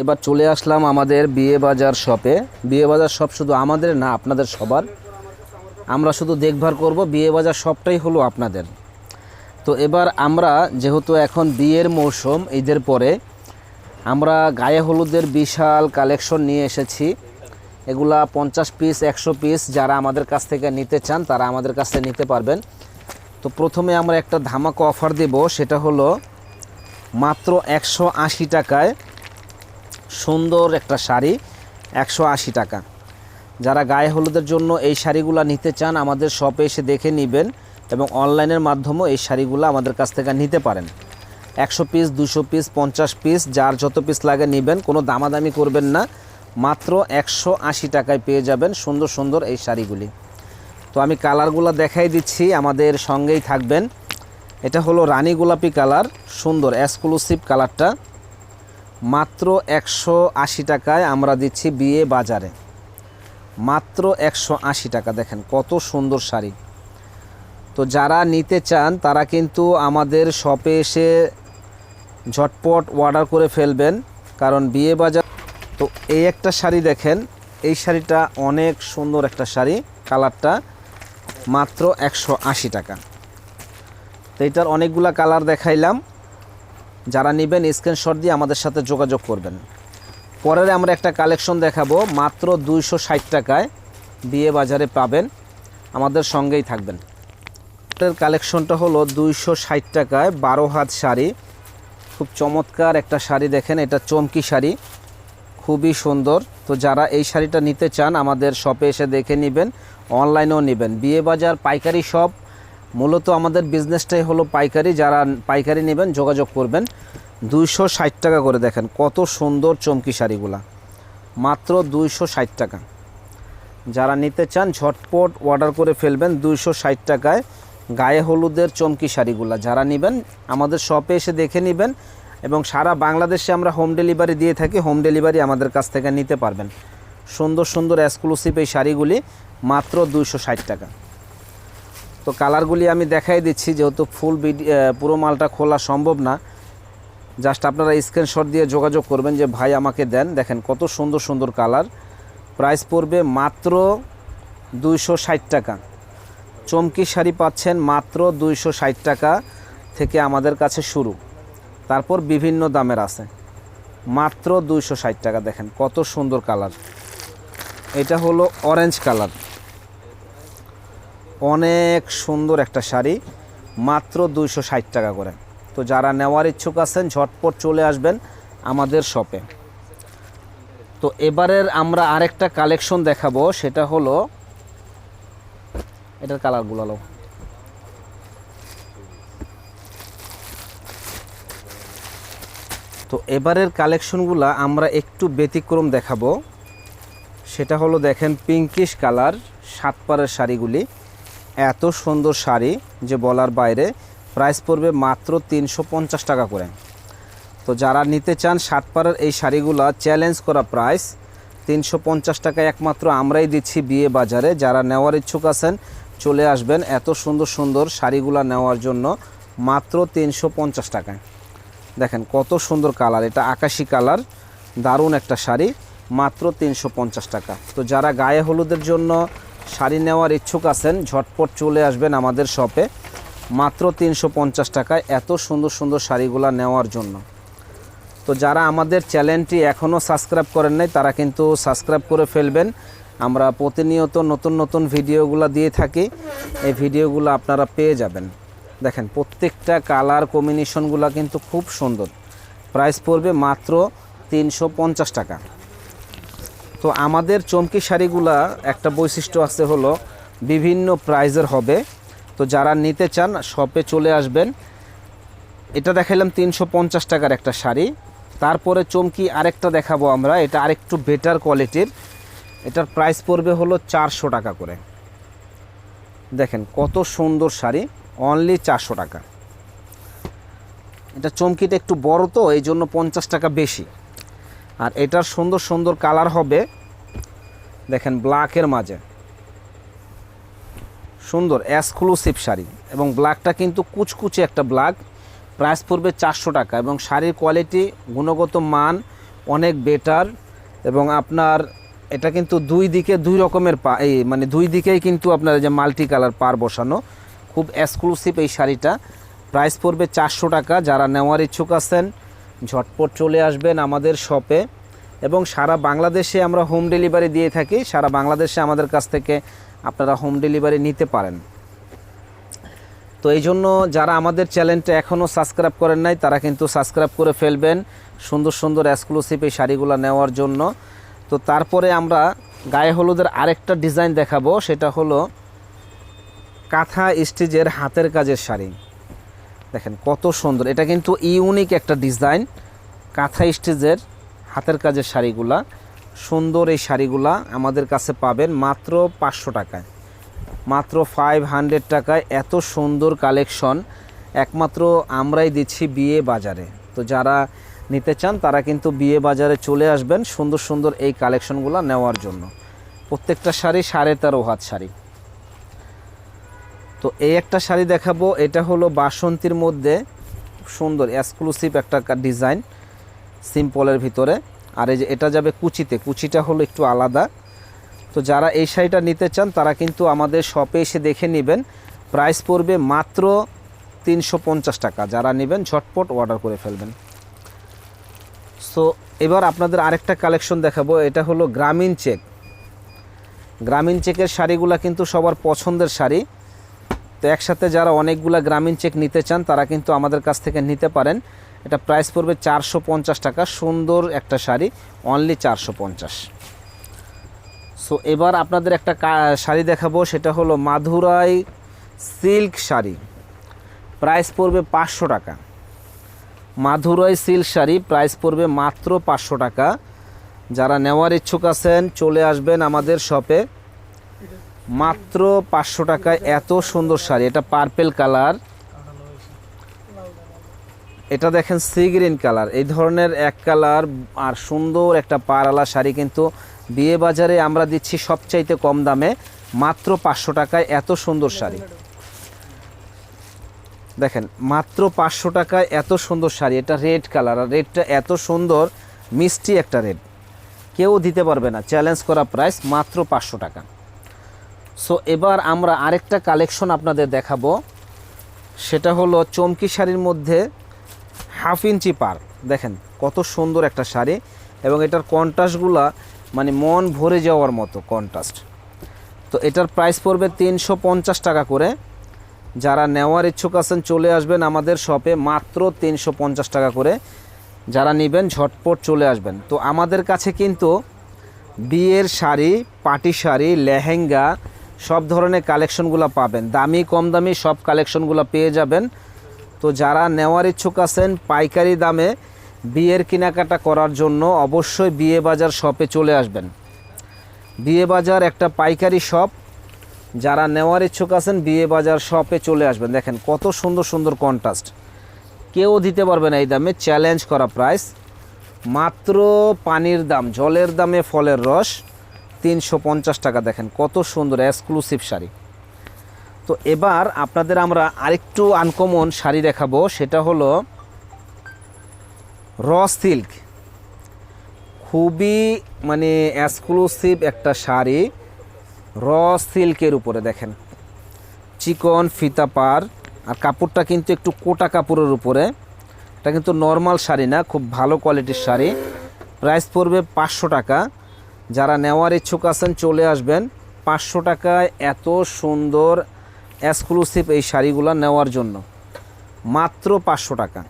এবার চলে আসলাম আমাদের বিয়ে বাজার শপে বিয়ে বাজার শপ শুধু আমাদের না, আপনাদের সবার? আমরা শুধু দেখভাল করব, বিয়ে বাজার শপটাই হলো আপনাদের। তো এবার আমরা, যেহেতু এখন বিয়ের মৌসুম, ঈদের পরে, আমরা গায়ে হলুদের বিশাল কালেকশন নিয়ে এসেছি। এগুলা পঞ্চাশ পিস একশো পিস যারা আমাদের কাছ থেকে নিতে চান, তারা আমাদের কাছ থেকে নিতে পারবেন। তো প্রথমে আমরা একটা ধামাকা অফার দেব, সেটা হলো মাত্র একশো আশি টাকায় সুন্দর একটা শাড়ি, একশো আশি টাকা। যারা গায়ে হলুদের জন্য এই শাড়িগুলো নিতে চান, আমাদের শপে এসে দেখে নেবেন এবং অনলাইনের মাধ্যমেও এই শাড়িগুলো আমাদের কাছ থেকে নিতে পারেন। একশো পিস, দুশো পিস, পঞ্চাশ পিস, যার যত পিস লাগে নেবেন, কোনো দামাদামি করবেন না। মাত্র একশো আশি টাকায় পেয়ে যাবেন সুন্দর সুন্দর এই শাড়িগুলি। তো আমি কালারগুলো দেখাই দিচ্ছি, আমাদের সঙ্গেই থাকবেন। এটা হলো রানী গোলাপি কালার, সুন্দর এক্সক্লুসিভ কালারটা। মাত্র একশো আশি টাকায় আমরা দিচ্ছি বিয়ে বাজারে। মাত্র একশো আশি টাকা, দেখেন কত সুন্দর শাড়ি। তো যারা নিতে চান, তারা কিন্তু আমাদের শপে এসে ঝটপট অর্ডার করে ফেলবেন, কারণ বিয়ে বাজার তো এই একটা শাড়ি দেখেন, এই শাড়িটা অনেক সুন্দর একটা শাড়ি, কালারটা মাত্র একশো আশি টাকা। তো এটার অনেকগুলা কালার দেখাইলাম। যারা নেবেন স্ক্রিনশট দিয়ে আমাদের সাথে যোগাযোগ করবেন। পরের আমরা একটা কালেকশন দেখাবো, মাত্র দুইশো ষাট টাকায় বিয়ে বাজারে পাবেন, আমাদের সঙ্গেই থাকবেন। এটার কালেকশনটা হলো দুইশো ষাট টাকায় বারো হাত শাড়ি। খুব চমৎকার একটা শাড়ি দেখেন, এটা চমকি শাড়ি, খুবই সুন্দর। তো যারা এই শাড়িটা নিতে চান, আমাদের শপে এসে দেখে নেবেন, অনলাইনেও নেবেন। বিয়ে বাজার পাইকারি শপ মূলত আমাদের বিজনেসটাই হলো পাইকারি। যারা পাইকারি নেবেন, যোগাযোগ করবেন। দুইশো ষাট টাকা করে দেখেন, কত সুন্দর চমকি শাড়িগুলা। মাত্র দুইশো ষাট টাকা। যারা নিতে চান, ঝটপট অর্ডার করে ফেলবেন দুইশো ষাট টাকায় গায়ে হলুদের চমকি শাড়িগুলা। যারা নেবেন, আমাদের শপে এসে দেখে নেবেন এবং সারা বাংলাদেশে আমরা হোম ডেলিভারি দিয়ে থাকি হোম ডেলিভারি আমাদের কাছ থেকে নিতে পারবেন। সুন্দর সুন্দর এক্সক্লুসিভ এই শাড়িগুলি, মাত্র দুইশো ষাট টাকা। তো কালারগুলি আমি দেখাই দিচ্ছি, যেহেতু ফুল পুরো মালটা খোলা সম্ভব না। জাস্ট আপনারা স্ক্রিনশট দিয়ে যোগাযোগ করবেন যে, ভাই, আমাকে দেন। দেখেন কত সুন্দর সুন্দর কালার। প্রাইস পড়বে মাত্র দুইশো ষাট টাকা। চমকি শাড়ি পাচ্ছেন মাত্র দুইশো ষাট টাকা থেকে আমাদের কাছে শুরু। তারপর বিভিন্ন দামের আছে। মাত্র দুইশো ষাট টাকা, দেখেন কত সুন্দর কালার। এটা হলো অরেঞ্জ কালার। অনেক সুন্দর একটা শাড়ি, মাত্র দুইশো ষাট টাকা করে। তো যারা নেওয়ার ইচ্ছুক আছেন, ঝটপট চলে আসবেন আমাদের শপে। তো এবারের আমরা আরেকটা কালেকশন দেখাবো, সেটা হলো, এটার কালারগুলো হলো তো এবারের কালেকশনগুলো আমরা একটু ব্যতিক্রম দেখাবো। সেটা হলো দেখেন, পিঙ্কিশ কালার, সাত পাড়ের শাড়িগুলি। এত সুন্দর শাড়ি যে বলার বাইরে প্রাইস পড়বে মাত্র তিনশো পঞ্চাশ টাকা করে। তো যারা নিতে চান সাত পাড়ের এই শাড়িগুলো চ্যালেঞ্জ করা প্রাইস তিনশো পঞ্চাশ টাকায় একমাত্র আমরাই দিচ্ছি বিয়ে বাজারে। যারা নেওয়ার ইচ্ছুক আছেন, চলে আসবেন এত সুন্দর সুন্দর শাড়িগুলো নেওয়ার জন্য মাত্র তিনশো পঞ্চাশ টাকায়। দেখেন কত সুন্দর কালার, এটা আকাশি কালার, দারুণ একটা শাড়ি, মাত্র তিনশো পঞ্চাশ টাকা। তো যারা গায়ে হলুদের জন্য শাড়ি নেওয়ার ইচ্ছুক আছেন, ঝটপট চলে আসবেন আমাদের শপে। মাত্র তিনশো পঞ্চাশ টাকায় এত সুন্দর সুন্দর শাড়িগুলো নেওয়ার জন্য। তো যারা আমাদের চ্যানেলটি এখনও সাবস্ক্রাইব করেন নাই, তারা কিন্তু সাবস্ক্রাইব করে ফেলবেন। আমরা প্রতিনিয়ত নতুন নতুন ভিডিওগুলো দিয়ে থাকি। এই ভিডিওগুলো আপনারা পেয়ে যাবেন। দেখেন, প্রত্যেকটা কালার কম্বিনেশনগুলো কিন্তু খুব সুন্দর। প্রাইস পড়বে মাত্র তিনশো পঞ্চাশ টাকা। তো আমাদের চমকি শাড়িগুলা একটা বৈশিষ্ট্য আছে হলো বিভিন্ন প্রাইজের হবে। তো যারা নিতে চান শপে চলে আসবেন। এটা দেখাইলাম তিনশো পঞ্চাশ টাকার একটা শাড়ি। তারপরে চমকি আরেকটা দেখাবো আমরা। এটা আরেকটু বেটার কোয়ালিটির এটার প্রাইস পড়বে হলো চারশো টাকা করে। দেখেন কত সুন্দর শাড়ি। অনলি চারশো টাকা। এটা চমকিটা একটু বড় তো এই জন্য পঞ্চাশ টাকা বেশি। আর এটার সুন্দর সুন্দর কালার হবে দেখেন ব্ল্যাকের মাঝে। সুন্দর এক্সক্লুসিভ শাড়ি এবং ব্ল্যাকটা কিন্তু কুচকুচে একটা ব্ল্যাক প্রাইস পড়বে চারশো টাকা এবং শাড়ির কোয়ালিটি গুণগত মান অনেক বেটার এবং আপনার এটা কিন্তু দুই দিকে দুই রকমের পা এই মানে দুই দিকেই কিন্তু আপনার যে মাল্টি কালার পার বসানো। খুব এক্সক্লুসিভ এই শাড়িটা। প্রাইস পড়বে চারশো টাকা, যারা নেওয়ার ইচ্ছুক আছেন ঝটপট চলে আসবেন আমাদের শপে এবং সারা বাংলাদেশে আমরা হোম ডেলিভারি দিয়ে থাকি, সারা বাংলাদেশে আমাদের কাছ থেকে আপনারা হোম ডেলিভারি নিতে পারেন। তো এই জন্য যারা আমাদের চ্যানেলটা এখনও সাবস্ক্রাইব করেন নাই, তারা কিন্তু সাবস্ক্রাইব করে ফেলবেন সুন্দর সুন্দর এক্সক্লুসিভ এই শাড়িগুলো নেওয়ার জন্য। তো তারপরে আমরা গায়ে হলুদের আরেকটা ডিজাইন দেখাবো, সেটা হলো কাঁথা স্টিচের হাতের কাজের শাড়ি। দেখেন কত সুন্দর। এটা কিন্তু ইউনিক একটা ডিজাইন। কাঁথা স্টিচের হাতের কাজের শাড়িগুলা। সুন্দর এই শাড়িগুলা আমাদের কাছে পাবেন মাত্র পাঁচশো টাকায়। মাত্র ফাইভ হান্ড্রেড টাকায় এত সুন্দর কালেকশন। একমাত্র আমরাই দিচ্ছি বিয়ে বাজারে। তো যারা নিতে চান, তারা কিন্তু বিয়ে বাজারে চলে আসবেন সুন্দর সুন্দর এই কালেকশনগুলো নেওয়ার জন্য। প্রত্যেকটা শাড়ি সাড়ে তেরো হাত শাড়ি। তো এই একটা শাড়ি দেখাবো, এটা হলো বাসন্তীর মধ্যে, সুন্দর এক্সক্লুসিভ একটা ডিজাইন সিম্পলের ভিতরে। আর এই যে এটা যাবে কুচিতে, কুচিটা হলো একটু আলাদা। তো যারা এই শাড়িটা নিতে চান, তারা কিন্তু আমাদের শপে এসে দেখে নেবেন। প্রাইস পড়বে মাত্র তিনশো পঞ্চাশ টাকা। যারা নেবেন, ঝটপট অর্ডার করে ফেলবেন। সো এবার আপনাদের আরেকটা কালেকশন দেখাবো, এটা হলো গ্রামীণ চেক গ্রামীণ চেকের শাড়িগুলো কিন্তু সবার পছন্দের শাড়ি। তো একসাথে যারা অনেকগুলা গ্রামীণ চেক নিতে চান, তারা কিন্তু আমাদের কাছ থেকে নিতে পারেন। এটা প্রাইস পড়বে চারশো পঞ্চাশ টাকা। সুন্দর একটা শাড়ি অনলি চারশো পঞ্চাশ। সো এবার আপনাদের একটা শাড়ি দেখাবো, সেটা হলো মাধুরাই সিল্ক শাড়ি। প্রাইস পড়বে পাঁচশো টাকা। মাধুরাই সিল্ক শাড়ি প্রাইস পড়বে মাত্র পাঁচশো টাকা। যারা নেওয়ার ইচ্ছুক আছেন, চলে আসবেন আমাদের শপে মাত্র পাঁচশো টাকায় এত সুন্দর শাড়ি। এটা পার্পেল কালার এটা দেখেন সি গ্রিন কালার এই ধরনের এক কালার আর সুন্দর একটা পারালা শাড়ি কিন্তু বিয়ে বাজারে আমরা দিচ্ছি সবচাইতে কম দামে, মাত্র পাঁচশো টাকায় এত সুন্দর শাড়ি। দেখেন, মাত্র পাঁচশো টাকায় এত সুন্দর শাড়ি। এটা রেড কালার আর রেডটা এত সুন্দর, মিষ্টি একটা রেড কেউ দিতে পারবে না। চ্যালেঞ্জ করা প্রাইস মাত্র পাঁচশো টাকা। সো এবার আমরা আরেকটা কালেকশন আপনাদের দেখাবো। সেটা হলো চমকি শাড়ির মধ্যে হাফ ইঞ্চি পার। দেখেন, কত সুন্দর একটা শাড়ি এবং এটার কন্ট্রাস্টগুলা মানে মন ভরে যাওয়ার মতো কন্ট্রাস্ট তো এটার প্রাইস পড়বে তিনশো পঞ্চাশ টাকা করে। যারা নেওয়ার ইচ্ছুক আছেন, চলে আসবেন আমাদের শপে মাত্র তিনশো পঞ্চাশ টাকা করে। যারা নেবেন, ঝটপট চলে আসবেন। তো আমাদের কাছে কিন্তু বিয়ের শাড়ি, পাটি শাড়ি, লেহেঙ্গা সব ধরনের কালেকশনগুলো পাবেন। দামি, কম দামি সব কালেকশনগুলো পেয়ে যাবেন। তো যারা নেওয়ার ইচ্ছুক আছেন, পাইকারি দামে বিয়ের কেনাকাটা করার জন্য অবশ্যই বিয়ে বাজার শপে চলে আসবেন। বিয়ে বাজার একটা পাইকারি শপ। যারা নেওয়ার ইচ্ছুক আছেন, বিয়ে বাজার শপে চলে আসবেন। দেখেন কত সুন্দর সুন্দর কন্ট্রাস্ট কেউ দিতে পারবে না এই দামে চ্যালেঞ্জ করা প্রাইস মাত্র পানির দাম, জলের দামে ফলের রস। তিনশো পঞ্চাশ টাকা দেখেন, কত সুন্দর এক্সক্লুসিভ শাড়ি। তো এবার আপনাদের আমরা আরেকটু আনকমন শাড়ি দেখাবো, সেটা হলো র সিল্ক। খুবই মানে এক্সক্লুসিভ একটা শাড়ি র সিল্কের উপরে দেখেন। চিকন ফিতা পার আর কাপড়টা কিন্তু একটু কোটা কাপড়ের উপরে। এটা কিন্তু নর্মাল শাড়ি না, খুব ভালো কোয়ালিটির শাড়ি। প্রাইস পড়বে পাঁচশো টাকা। যারা নেওয়ার ইচ্ছুক আছেন, চলে আসবেন। পাঁচশো টাকায় এত সুন্দর এক্সক্লুসিভ এই শাড়িগুলো নেওয়ার জন্য। মাত্র পাঁচশো টাকা।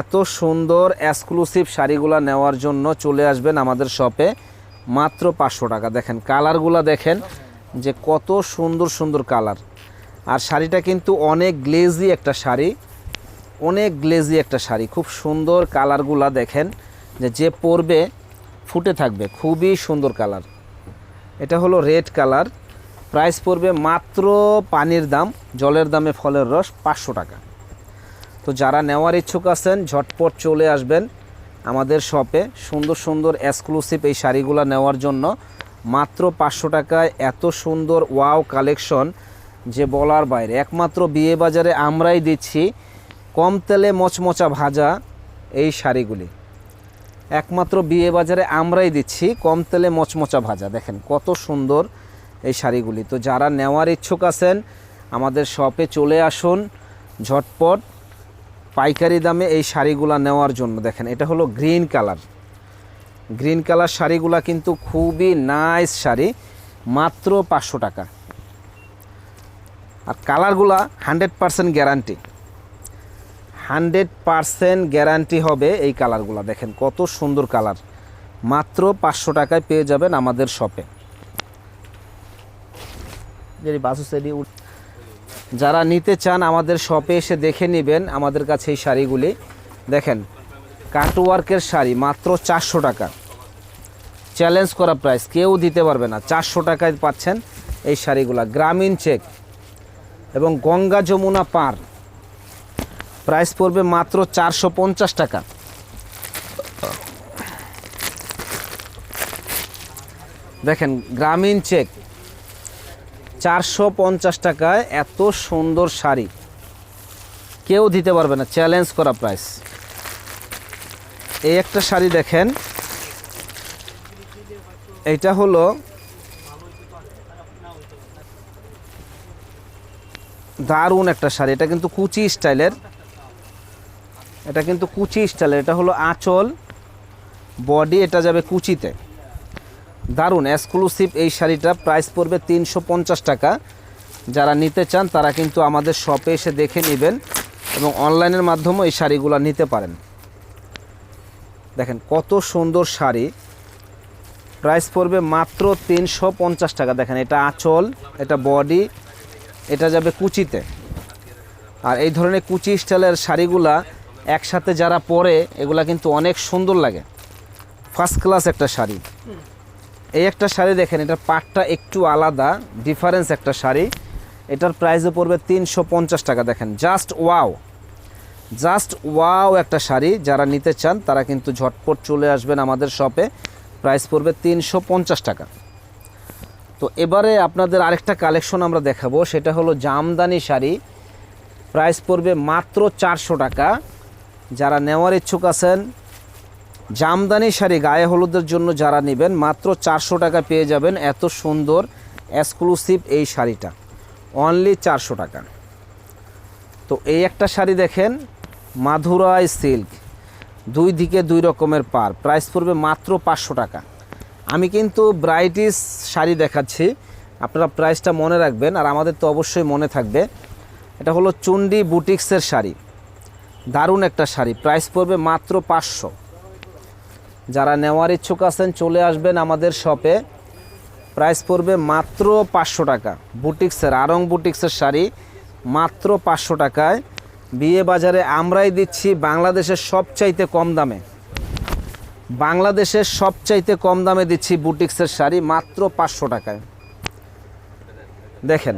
এত সুন্দর এক্সক্লুসিভ শাড়িগুলো নেওয়ার জন্য চলে আসবেন আমাদের শপে। মাত্র পাঁচশো টাকা। দেখেন, কালারগুলো দেখেন যে কত সুন্দর সুন্দর কালার। আর শাড়িটা কিন্তু অনেক গ্লেজি একটা শাড়ি। অনেক গ্লেজি একটা শাড়ি। খুব সুন্দর কালারগুলা দেখেন যে যে পরবে ফুটে থাকবে। খুবই সুন্দর কালার। এটা হলো রেড কালার। প্রাইস পড়বে মাত্র পানির দাম, জলের দামে ফলের রস পাঁচশো টাকা। তো যারা নেওয়ার ইচ্ছুক আছেন, ঝটপট চলে আসবেন আমাদের শপে। সুন্দর সুন্দর এক্সক্লুসিভ এই শাড়িগুলো নেওয়ার জন্য মাত্র পাঁচশো টাকায় এত সুন্দর ওয়াও কালেকশন যে বলার বাইরে। একমাত্র বিয়ে বাজারে আমরাই দিচ্ছি কম তেলে মচমচা ভাজা এই শাড়িগুলি। একমাত্র বিয়ে বাজারে আমরাই দিচ্ছি, কম তেলে মচমচা ভাজা। দেখেন কত সুন্দর এই শাড়িগুলি। তো যারা নেওয়ার ইচ্ছুক আছেন, আমাদের শপে চলে আসুন, ঝটপট পাইকারি দামে এই শাড়িগুলা নেওয়ার জন্য। দেখেন এটা হলো গ্রিন কালার গ্রিন কালার শাড়িগুলা কিন্তু খুবই নাইস শাড়ি, মাত্র পাঁচশো টাকা। আর কালারগুলা hundred percent guarantee hundred percent guarantee হবে এই কালারগুলো। দেখেন কত সুন্দর কালার। মাত্র পাঁচশো টাকায় পেয়ে যাবেন আমাদের শপে। যারা নিতে চান আমাদের শপে এসে দেখে নেবেন আমাদের কাছে এই শাড়িগুলি। দেখেন কাটওয়ার্কের শাড়ি মাত্র চারশো টাকা। চ্যালেঞ্জ করা প্রাইস কেউ দিতে পারবে না। চারশো টাকায় পাচ্ছেন এই শাড়িগুলা। গ্রামীণ চেক এবং গঙ্গা যমুনা পার। প্রাইস পড়বে মাত্র চারশো পঞ্চাশ টাকা। দেখেন, গ্রামীণ চেক চারশো পঞ্চাশ টাকায় এত সুন্দর শাড়ি। কেউ দিতে পারবে না চ্যালেঞ্জ করা প্রাইস এই একটা শাড়ি দেখেন। এইটা হলো দারুণ একটা শাড়ি। এটা কিন্তু কুচি স্টাইলের। এটা কিন্তু কুচি স্টাইলের এটা হলো আঁচল বডি এটা যাবে কুচিতে। দারুণ এক্সক্লুসিভ এই শাড়িটা প্রাইস পড়বে তিনশো পঞ্চাশ টাকা। যারা নিতে চান, তারা কিন্তু আমাদের শপে এসে দেখে নেবেন এবং অনলাইনের মাধ্যমেও এই শাড়িগুলো নিতে পারেন। দেখেন, কত সুন্দর শাড়ি। প্রাইস পড়বে মাত্র তিনশো পঞ্চাশ টাকা। দেখেন, এটা আঁচল, এটা বডি এটা যাবে কুচিতে। আর এই ধরনের কুচি স্টাইলের শাড়িগুলা একসাথে যারা পরে, এগুলা কিন্তু অনেক সুন্দর লাগে। ফার্স্ট ক্লাস একটা শাড়ি। এই একটা শাড়ি দেখেন, এটার পাটটা একটু আলাদা ডিফারেন্স একটা শাড়ি। এটার প্রাইসও পড়বে তিনশো পঞ্চাশ টাকা, দেখেন। জাস্ট ওয়াও জাস্ট ওয়াও একটা শাড়ি, যারা নিতে চান, তারা কিন্তু ঝটপট চলে আসবেন আমাদের শপে প্রাইস পড়বে তিনশো পঞ্চাশ টাকা। তো এবারে আপনাদের আরেকটা কালেকশন আমরা দেখাবো, সেটা হলো জামদানি শাড়ি। প্রাইস পড়বে মাত্র চারশো টাকা। যারা নেওয়ার ইচ্ছুক আছেন, জামদানি শাড়ি গায়ে হলুদের জন্য যারা নেবেন, মাত্র চারশো টাকা পেয়ে যাবেন এত সুন্দর এক্সক্লুসিভ এই শাড়িটা। অনলি চারশো টাকা। তো এই একটা শাড়ি দেখেন মাধুরাই সিল্ক দুই দিকে দুই রকমের পার। প্রাইস পড়বে মাত্র পাঁচশো টাকা। আমি কিন্তু ব্রাইটিস শাড়ি দেখাচ্ছি। আপনারা প্রাইসটা মনে রাখবেন আর আমাদের তো অবশ্যই মনে থাকবে। এটা হলো চুন্ডি বুটিক্সের শাড়ি। দারুণ একটা শাড়ি। প্রাইস পড়বে মাত্র পাঁচশো। যারা নেওয়ার ইচ্ছুক আছেন, চলে আসবেন আমাদের শপে প্রাইস পড়বে মাত্র পাঁচশো টাকা। বুটিক্সের, আরং বুটিক্সের শাড়ি মাত্র পাঁচশো টাকায়। বিয়ে বাজারে আমরাই দিচ্ছি বাংলাদেশের সবচাইতে কম দামে। বাংলাদেশের সবচাইতে কম দামে দিচ্ছি বুটিক্সের শাড়ি মাত্র পাঁচশো টাকায়। দেখেন,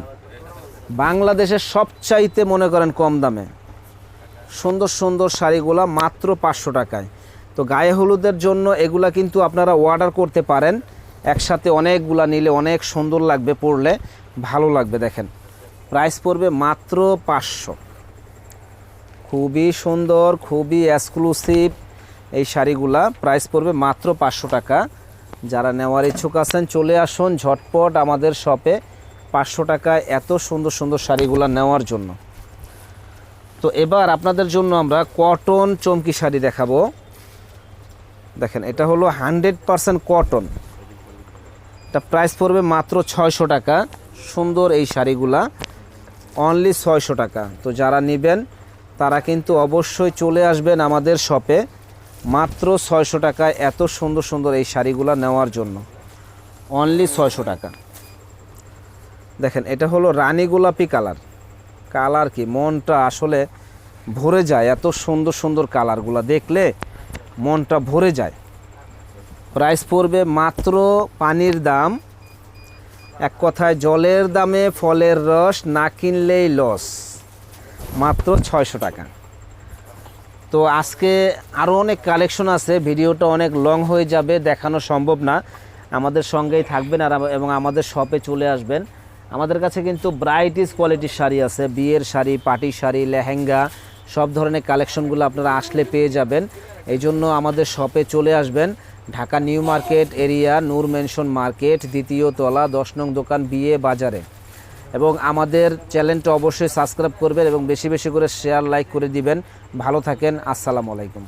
বাংলাদেশের সবচাইতে মনে করেন কম দামে। সুন্দর সুন্দর শাড়িগুলা মাত্র পাঁচশো টাকায়। তো গায়ে হলুদের জন্য এগুলা কিন্তু আপনারা অর্ডার করতে পারেন। একসাথে অনেকগুলা নিলে অনেক সুন্দর লাগবে, পরলে ভালো লাগবে, দেখেন। প্রাইস পড়বে মাত্র পাঁচশো। খুবই সুন্দর, খুবই এক্সক্লুসিভ এই শাড়িগুলা। প্রাইস পড়বে মাত্র পাঁচশো টাকা। যারা নেওয়ার ইচ্ছুক আছেন, চলে আসুন ঝটপট আমাদের শপে পাঁচশো টাকায় এত সুন্দর সুন্দর শাড়িগুলা নেওয়ার জন্য। তো এবার আপনাদের জন্য আমরা কটন চমকি শাড়ি দেখাবো। দেখেন, এটা হলো হান্ড্রেড পারসেন্ট কটন এটা প্রাইস পড়বে মাত্র ছয়শো টাকা। সুন্দর এই শাড়িগুলা অনলি ছয়শো টাকা। তো যারা নেবেন, তারা কিন্তু অবশ্যই চলে আসবেন আমাদের শপে মাত্র ছয়শো টাকায় এত সুন্দর সুন্দর এই শাড়িগুলো নেওয়ার জন্য। অনলি ছয়শো টাকা। দেখেন, এটা হলো রানী গোলাপি কালার। কালার কি? মনটা আসলে ভরে যায়। এত সুন্দর সুন্দর কালারগুলো দেখলে মনটা ভরে যায়। প্রাইস পড়বে মাত্র পানির দাম। এক কথায় জলের দামে ফলের রস না কিনলেই লস মাত্র ছয়শো টাকা। তো আজকে আরও অনেক কালেকশন আছে। ভিডিওটা অনেক লং হয়ে যাবে, দেখানো সম্ভব না। আমাদের সঙ্গেই থাকবেন আর এবং আমাদের শপে চলে আসবেন। আমাদের কাছে কিন্তু ব্রাইটিস কোয়ালিটির শাড়ি আছে, বিয়ের শাড়ি, পার্টি শাড়ি, লেহেঙ্গা, সব ধরনের কালেকশনগুলো আপনারা আসলে পেয়ে যাবেন। এই জন্য আমাদের শপে চলে আসবেন। Dhaka New Market area, Noor Mansion market, দ্বিতীয় তলা, দশ নং দোকান বিয়ে বাজারে। এবং আমাদের চ্যানেলটা অবশ্যই সাবস্ক্রাইব করবেন এবং বেশি বেশি করে শেয়ার লাইক করে দিবেন। ভালো থাকেন, আসসালামু আলাইকুম।